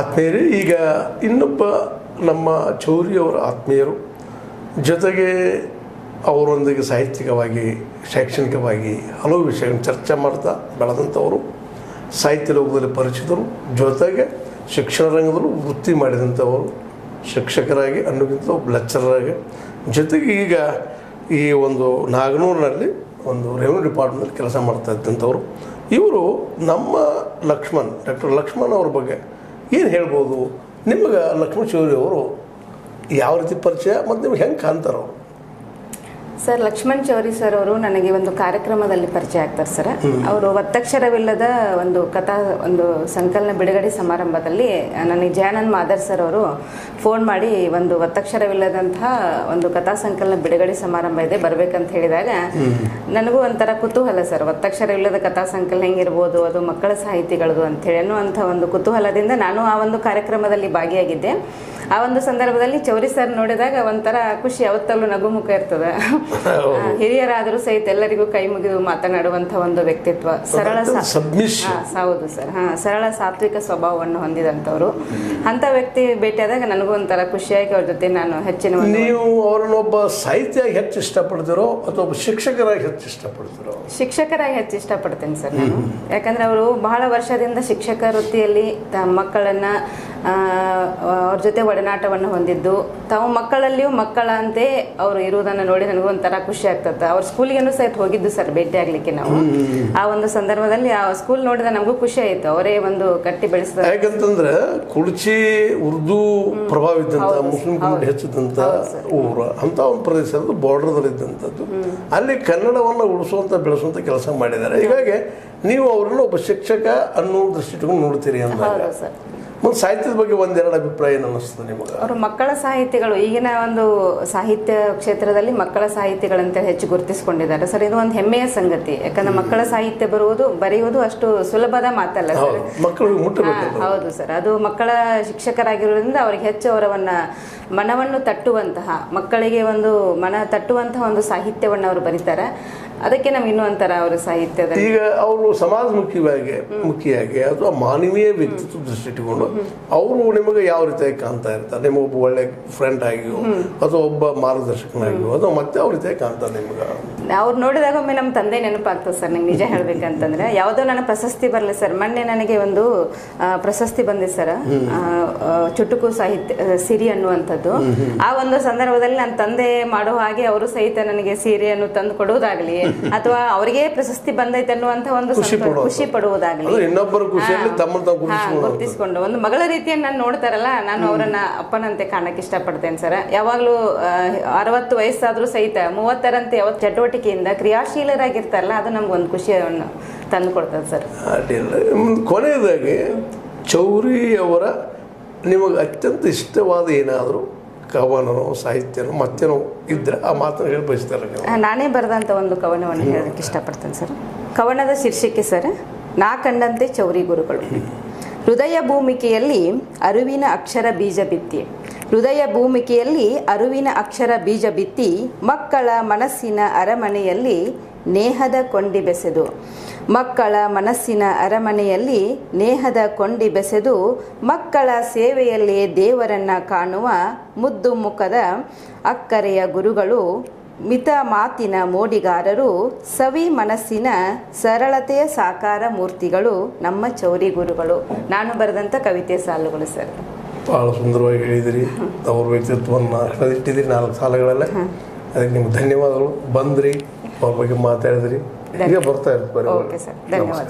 ಆತ್ಮೀಯರು, ಈಗ ಇನ್ನೊಬ್ಬ ನಮ್ಮ ಚೌರಿಯವರ ಆತ್ಮೀಯರು, ಜೊತೆಗೆ ಅವರೊಂದಿಗೆ ಸಾಹಿತ್ಯಿಕವಾಗಿ, ಶೈಕ್ಷಣಿಕವಾಗಿ ಹಲವು ವಿಷಯಗಳನ್ನು ಚರ್ಚೆ ಮಾಡ್ತಾ ಬೆಳೆದಂಥವರು, ಸಾಹಿತ್ಯ ಲೋಕದಲ್ಲಿ ಪರಿಚಿತರು, ಜೊತೆಗೆ ಶಿಕ್ಷಣ ರಂಗದಲ್ಲೂ ವೃತ್ತಿ ಮಾಡಿದಂಥವರು, ಶಿಕ್ಷಕರಾಗಿ ಅನ್ನೋಕ್ಕಿಂತ ಒಬ್ಬ ಲೆಕ್ಚರರಾಗಿ ಜೊತೆಗೆ ಈಗ ಈ ಒಂದು ನಾಗನೂರಿನಲ್ಲಿ ಒಂದು ರೆವಿನ್ಯೂ ಡಿಪಾರ್ಟ್ಮೆಂಟ್ ಕೆಲಸ ಮಾಡ್ತಾ ಇದ್ದಂಥವ್ರು. ಇವರು ನಮ್ಮ ಲಕ್ಷ್ಮಣ್, ಡಾಕ್ಟರ್ ಲಕ್ಷ್ಮಣ್ ಅವ್ರ ಬಗ್ಗೆ ಏನು ಹೇಳ್ಬೋದು? ನಿಮಗೆ ಲಕ್ಷ್ಮಣ ಅವರು ಯಾವ ರೀತಿ ಪರಿಚಯ? ಮತ್ತು ನಿಮ್ಗೆ ಹೆಂಗೆ ಕಾಣ್ತಾರೋ ಸರ್ ಲಕ್ಷ್ಮಣ್ ಚೌರಿ ಸರ್ ಅವರು ನನಗೆ ಒಂದು ಕಾರ್ಯಕ್ರಮದಲ್ಲಿ ಪರಿಚಯ ಆಗ್ತಾರೆ ಸರ್. ಅವರು ಒತ್ತಕ್ಷರವಿಲ್ಲದ ಒಂದು ಕಥಾ ಒಂದು ಸಂಕಲನ ಬಿಡುಗಡೆ ಸಮಾರಂಭದಲ್ಲಿ ನನಗೆ ಜಯಾನಂದ್ ಮಾದರ್ ಸರ್ ಅವರು ಫೋನ್ ಮಾಡಿ ಒಂದು ಒತ್ತಕ್ಷರವಿಲ್ಲದಂತಹ ಒಂದು ಕಥಾ ಸಂಕಲನ ಬಿಡುಗಡೆ ಸಮಾರಂಭ ಇದೆ ಬರಬೇಕಂತ ಹೇಳಿದಾಗ ನನಗೂ ಒಂಥರ ಕುತೂಹಲ ಸರ್. ಒತ್ತಕ್ಷರವಿಲ್ಲದ ಕಥಾ ಸಂಕಲನ ಹೆಂಗಿರ್ಬೋದು ಅದು ಮಕ್ಕಳ ಸಾಹಿತಿಗಳದು ಅಂತೇಳಿ ಅನ್ನುವಂಥ ಒಂದು ಕುತೂಹಲದಿಂದ ನಾನು ಆ ಒಂದು ಕಾರ್ಯಕ್ರಮದಲ್ಲಿ ಭಾಗಿಯಾಗಿದ್ದೆ. ಆ ಒಂದು ಸಂದರ್ಭದಲ್ಲಿ ಚೌರಿ ಸರ್ ನೋಡಿದಾಗ ಒಂಥರ ಖುಷಿ ಯಾವತ್ತಲ್ಲೂ ನಗುಮುಖ ಇರ್ತದೆ. ಇರ್ತದ ಹಿರಿಯರಾದರೂ ಸಹಿತ ಎಲ್ಲರಿಗೂ ಕೈ ಮುಗಿದು ಮಾತನಾಡುವಂಥ ಒಂದು ವ್ಯಕ್ತಿತ್ವ. ಸರಳ ಹೌದು ಸರ್. ಹಾ ಸರಳ ಸಾತ್ವಿಕ ಸ್ವಭಾವವನ್ನು ಹೊಂದಿದಂಥವ್ರು. ಅಂತ ವ್ಯಕ್ತಿ ಭೇಟಿಯಾದಾಗ ನನಗೂ ಒಂಥರ ಖುಷಿಯಾಗಿ ಅವ್ರ ಜೊತೆ ನಾನು ಹೆಚ್ಚಿನ ಒಂದು ನೀವು ಅವರನ್ನೊಬ್ಬ ಸಾಹಿತ್ಯವಾಗಿ ಹೆಚ್ಚು ಇಷ್ಟಪಡ್ತೀರೋ ಅಥವಾ ಶಿಕ್ಷಕರಾಗಿ ಹೆಚ್ಚು ಇಷ್ಟಪಡ್ತೀರೋ? ಶಿಕ್ಷಕರಾಗಿ ಹೆಚ್ಚು ಇಷ್ಟಪಡ್ತೇನೆ ಸರ್ ನಾನು. ಯಾಕಂದ್ರೆ ಅವರು ಬಹಳ ವರ್ಷದಿಂದ ಶಿಕ್ಷಕ ವೃತ್ತಿಯಲ್ಲಿ ಮಕ್ಕಳನ್ನ ಅವ್ರ ಜೊತೆ ಒಡನಾಟವನ್ನು ಹೊಂದಿದ್ದು ತಾವು ಮಕ್ಕಳಲ್ಲಿಯೂ ಮಕ್ಕಳಂತೆ ಅವರು ಇರುವುದನ್ನು ನೋಡಿ ನನಗೂ ಒಂಥರ ಖುಷಿ ಆಗ್ತದೆ. ಅವ್ರ ಸ್ಕೂಲಿಗೇನು ಸಹಿತ ಹೋಗಿದ್ದು ಸರ್ ಭೇಟಿ ಆಗ್ಲಿಕ್ಕೆ ನಾವು. ಆ ಒಂದು ಸಂದರ್ಭದಲ್ಲಿ ಆ ಸ್ಕೂಲ್ ನೋಡಿದ ನಮಗೂ ಖುಷಿ ಆಯ್ತು. ಅವರೇ ಒಂದು ಕಟ್ಟಿ ಬೆಳೆಸಿದ ಯಾಕಂತಂದ್ರೆ ಕುರ್ಚಿ ಉರ್ದು ಪ್ರಭಾವ ಇದ್ದಂಥ ಮುಸ್ಲಿಂ ಕಮ್ಯುನಿಟಿ ಊರು. ಒಂದು ಪ್ರದೇಶದ ಬಾರ್ಡರ್ದಲ್ಲಿ ಇದ್ದಂಥದ್ದು ಅಲ್ಲಿ ಕನ್ನಡವನ್ನು ಉಳಿಸುವಂತ ಬೆಳೆಸುವಂತ ಕೆಲಸ ಮಾಡಿದ್ದಾರೆ. ಹೀಗಾಗಿ ನೀವು ಅವ್ರನ್ನ ಒಬ್ಬ ಶಿಕ್ಷಕ ಅನ್ನೋ ದೃಷ್ಟಿ ಇಟ್ಕೊಂಡು ನೋಡ್ತೀರಿ ಅಂತ ಮತ್ತು ಸಾಹಿತ್ಯದ ಬಗ್ಗೆ ಒಂದೆರಡು ಅಭಿಪ್ರಾಯ ಅನ್ನಿಸ್ತದೆ ನಿಮಗೆ? ಅವರು ಮಕ್ಕಳ ಸಾಹಿತ್ಯಗಳು ಈಗಿನ ಒಂದು ಸಾಹಿತ್ಯ ಕ್ಷೇತ್ರದಲ್ಲಿ ಮಕ್ಕಳ ಸಾಹಿತಿಗಳಂತ ಹೆಚ್ಚು ಗುರುತಿಸಿಕೊಂಡಿದ್ದಾರೆ. ಸರ್ ಇದು ಒಂದು ಹೆಮ್ಮೆಯ ಸಂಗತಿ. ಯಾಕಂದ್ರೆ ಮಕ್ಕಳ ಸಾಹಿತ್ಯ ಬರುವುದು ಬರೆಯುವುದು ಅಷ್ಟು ಸುಲಭದ ಮಾತಲ್ಲ ಸರ್. ಮಕ್ಕಳು ಮಕ್ಕಳಿಗೆ ಮುಟ್ಟಬೇಕು ಹೌದು ಸರ್. ಅದು ಮಕ್ಕಳ ಶಿಕ್ಷಕರಾಗಿರೋದ್ರಿಂದ ಅವ್ರಿಗೆ ಹೆಚ್ಚು ಅವರವನ್ನ ಮನವನ್ನು ತಟ್ಟುವಂತಹ ಮಕ್ಕಳಿಗೆ ಒಂದು ಮನ ತಟ್ಟುವಂತಹ ಒಂದು ಸಾಹಿತ್ಯವನ್ನು ಅವರು ಬರೀತಾರೆ. ಅದಕ್ಕೆ ನಮ್ಗೆ ಇನ್ನೂ ಒಂಥರ ಅವರ ಸಾಹಿತ್ಯದ ಈಗ ಅವರು ಸಮಾಜಮುಖಿಯಾಗಿ ಮುಖ್ಯವಾಗಿ ಅಥವಾ ಮಾನವೀಯ ವ್ಯಕ್ತಿತ್ವ ದೃಷ್ಟಿ ಇಟ್ಟುಕೊಂಡು ಅವರು ನಿಮಗೆ ಯಾವ ರೀತಿಯಾಗಿ ಕಾಣ್ತಾ ಇರ್ತಾರೆ? ನಿಮಗೆ ಒಬ್ಬ ಒಳ್ಳೆ ಫ್ರೆಂಡ್ ಆಗಿಯೋ ಅಥವಾ ಒಬ್ಬ ಮಾರ್ಗದರ್ಶಕನಾಗಿಯೋ ಅಥವಾ ಮತ್ತೆ ಅವ್ರ ರೀತಿಯಾಗಿ ಕಾಣ್ತಾರೆ ನಿಮ್ಗೆ? ಅವ್ರು ನೋಡಿದಾಗ ಒಮ್ಮೆ ನಮ್ಮ ತಂದೆ ನೆನಪಾಗ್ತದೆ ಸರ್ ನಂಗೆ ನಿಜ ಹೇಳ್ಬೇಕಂತಂದ್ರೆ. ಯಾವುದೋ ನನ್ನ ಪ್ರಶಸ್ತಿ ಬರಲಿ ಸರ್. ಮೊನ್ನೆ ನನಗೆ ಒಂದು ಆ, ಪ್ರಶಸ್ತಿ ಬಂದಿದೆ ಸರ್. ಚುಟುಕು ಸಾಹಿತ್ಯ ಸಿರಿ ಅನ್ನುವಂಥದ್ದು. ಆ ಒಂದು ಸಂದರ್ಭದಲ್ಲಿ ನನ್ನ ತಂದೆ ಮಾಡೋ ಹಾಗೆ ಅವರು ಸಹಿತ ನನಗೆ ಸೀರೆಯನ್ನು ತಂದು ಕೊಡುವುದಾಗ್ಲಿ ಅಥವಾ ಅವರಿಗೆ ಪ್ರಶಸ್ತಿ ಬಂದೈತೆ ಅನ್ನುವಂತ ಒಂದು ಖುಷಿ ಪಡುವುದಾಗ್ಲಿ. ಇನ್ನೊಬ್ಬರ ಖುಷಿಯಲ್ಲಿ. ಗುರುತಿಸ್ಕೊಂಡು. ಒಂದು ಮಗಳ ರೀತಿಯನ್ನು ನಾನು ನೋಡ್ತಾರಲ್ಲ ನಾನು ಅವರನ್ನ ಅಪ್ಪನಂತೆ ಕಾಣಕ್ಕೆ ಇಷ್ಟಪಡ್ತೇನೆ ಸರ್. ಯಾವಾಗಲೂ ಅರವತ್ತು ವಯಸ್ಸಾದ್ರೂ ಸಹಿತ ಮೂವತ್ತರಂತೆ ಯಾವತ್ತು ಚಟುವಟಿಕೆಯಿಂದ ಕ್ರಿಯಾಶೀಲರಾಗಿರ್ತಾರಲ್ಲ ಅದು ನಮ್ಗೆ ಒಂದು ಖುಷಿಯನ್ನು ತಂದು ಕೊಡ್ತದೆ ಸರ್ ಕೊನೆಯದಾಗಿ ಚೌರಿ ಅವರ ನಿಮಗೆ ಅತ್ಯಂತ ಇಷ್ಟವಾದ ಏನಾದರೂ ಕವನನೋ ಸಾಹಿತ್ಯನೋ ಮತ್ತೇನೋ ಇದ್ರೆ ಆ ಮಾತನ್ನು ಹೇಳಿ ಬಯಸ್ತಾರೆ ನೀವು. ನಾನೇ ಬರೆದಂಥ ಒಂದು ಕವನವನ್ನು ಹೇಳೋದಕ್ಕೆ ಇಷ್ಟಪಡ್ತೇನೆ ಸರ್. ಕವನದ ಶೀರ್ಷಿಕೆ ಸರ್ ನಾ ಕಂಡಂತೆ ಚೌರಿ ಗುರುಗಳು. ಹೃದಯ ಭೂಮಿಕೆಯಲ್ಲಿ ಅರಿವಿನ ಅಕ್ಷರ ಬೀಜ ಬಿತ್ತಿ. ಹೃದಯ ಭೂಮಿಕೆಯಲ್ಲಿ ಅರಿವಿನ ಅಕ್ಷರ ಬೀಜ ಬಿತ್ತಿ ಮಕ್ಕಳ ಮನಸ್ಸಿನ ಅರಮನೆಯಲ್ಲಿ ನೇಹದ ಕೊಂಡಿ ಬೆಸೆದು. ಮಕ್ಕಳ ಮನಸ್ಸಿನ ಅರಮನೆಯಲ್ಲಿ ನೇಹದ ಕೊಂಡಿ ಬೆಸೆದು ಮಕ್ಕಳ ಸೇವೆಯಲ್ಲಿ ದೇವರನ್ನ ಕಾಣುವ ಮುದ್ದು ಮುಖದ ಅಕ್ಕರೆಯ ಗುರುಗಳು ಮಿತ ಮಾತಿನ ಮೋಡಿಗಾರರು ಸವಿ ಮನಸ್ಸಿನ ಸರಳತೆಯ ಸಾಕಾರ ಮೂರ್ತಿಗಳು ನಮ್ಮ ಚೌರಿ ಗುರುಗಳು. ನಾನು ಬರೆದಂಥ ಕವಿತೆ ಸಾಲುಗಳು ಸರ್. ಬಹಳ ಸುಂದರವಾಗಿ ಹೇಳಿದಿರಿ. ಅವ್ರ ವ್ಯಕ್ತಿತ್ವವನ್ನು ಹಿಡಿದಿಟ್ಟಿದ್ದೀರಿ ನಾಲ್ಕು ಸಾಲಗಳಲ್ಲೇ. ಅದಕ್ಕೆ ನಿಮ್ಗೆ ಧನ್ಯವಾದಗಳು. ಬಂದ್ರಿ ಅವ್ರ ಬಗ್ಗೆ ಮಾತಾಡಿದ್ರಿ. ಈಗ ಬರ್ತಾ ಇರ್ತಾರೆ ಓಕೆ ಸರ್ ಧನ್ಯವಾದ